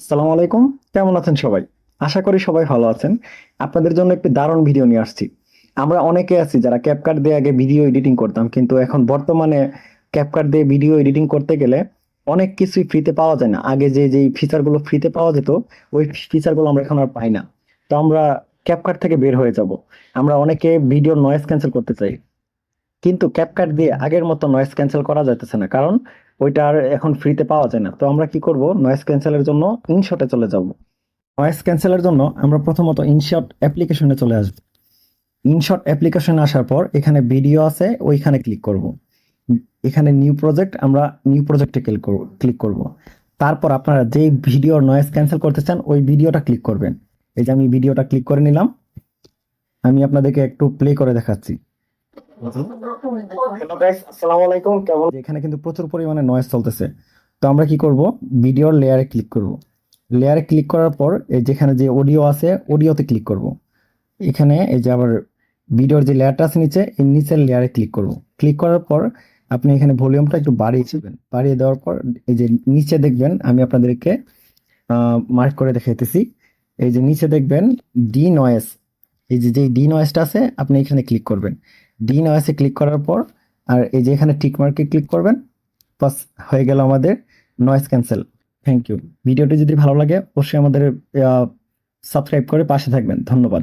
আসসালামু আলাইকুম। কেমন আছেন সবাই? আশা করি সবাই ভালো আছেন। আপনাদের জন্য একটি দারুণ ভিডিও নিয়ে আসছি। আমরা অনেকে আছি যারা ক্যাপকাট দিয়ে আগে ভিডিও এডিটিং করতাম, কিন্তু এখন বর্তমানে ক্যাপকাট দিয়ে ভিডিও এডিটিং করতে গেলে অনেক কিছুই ফ্রিতে পাওয়া যায় না। আগে যে যে ফিচারগুলো ফ্রিতে পাওয়া যেত, ওই ফিচারগুলো আমরা এখন আর পাই না। তো আমরা ক্যাপকাট থেকে বের হয়ে যাব। আমরা অনেকে ভিডিও নয়েজ ক্যান্সেল করতে চাই। কিন্তু ক্যাপকাট দিয়ে আগের মতো নয়েজ ক্যান্সেল করা যাইতেছে না। কারণ ওইটা আর এখন ফ্রিতে পাওয়া যায় না। তো আমরা কি করব? নয়েজ ক্যান্সেলের জন্য ইনশটে চলে যাব। নয়েজ ক্যান্সেলের জন্য আমরা প্রথমত ইনশট অ্যাপ্লিকেশনে চলে আসব ইনশট অ্যাপ্লিকেশনে আসার পর এখানে ভিডিও আছে, ওইখানে ক্লিক করব। এখানে নিউ প্রজেক্ট আমরা নিউ প্রজেক্টে ক্লিক করব ক্লিক করব। তারপর আপনারা যে ভিডিওর নয়েজ ক্যান্সেল করতে চান, ওই ভিডিওটা ক্লিক করবেন। এই যে আমি ভিডিওটা ক্লিক করে নিলাম। আমি আপনাদেরকে একটু প্লে করে দেখাচ্ছি। এখানে কিন্তু প্রচুর পরিমাণে নয়েজ চলতেছে। তো আমরা কি করব? ভিডিওর লেয়ারে ক্লিক করব। লেয়ারে ক্লিক করার পর এই যেখানে যে অডিও আছে অডিওতে ক্লিক করব। এখানে এই যে আবার ভিডিওর যে লেয়ারটা আছে নিচে এই নিচের লেয়ারে ক্লিক করব। ক্লিক করার পর আপনি এখানে ভলিউমটা একটু বাড়িয়ে দিবেন। বাড়িয়ে দেওয়ার পর এই যে নিচে দেখবেন আমি আপনাদেরকে মার্ক করে দেখাইতেছি। এই যে নিচে দেখবেন ডি নয়েস এই যে যে ডি নয়েসটা আছে আপনি এখানে ক্লিক করবেন। ডি নয়েসে ক্লিক করার পর, আর এই যে এখানে টিক মার্কে ক্লিক করবেন বাস হয়ে গেল আমাদের নয়েস ক্যান্সেল থ্যাংক ইউ ভিডিওটি যদি ভালো লাগে, অবশ্যই আমাদের সাবস্ক্রাইব করে পাশে থাকবেন। ধন্যবাদ।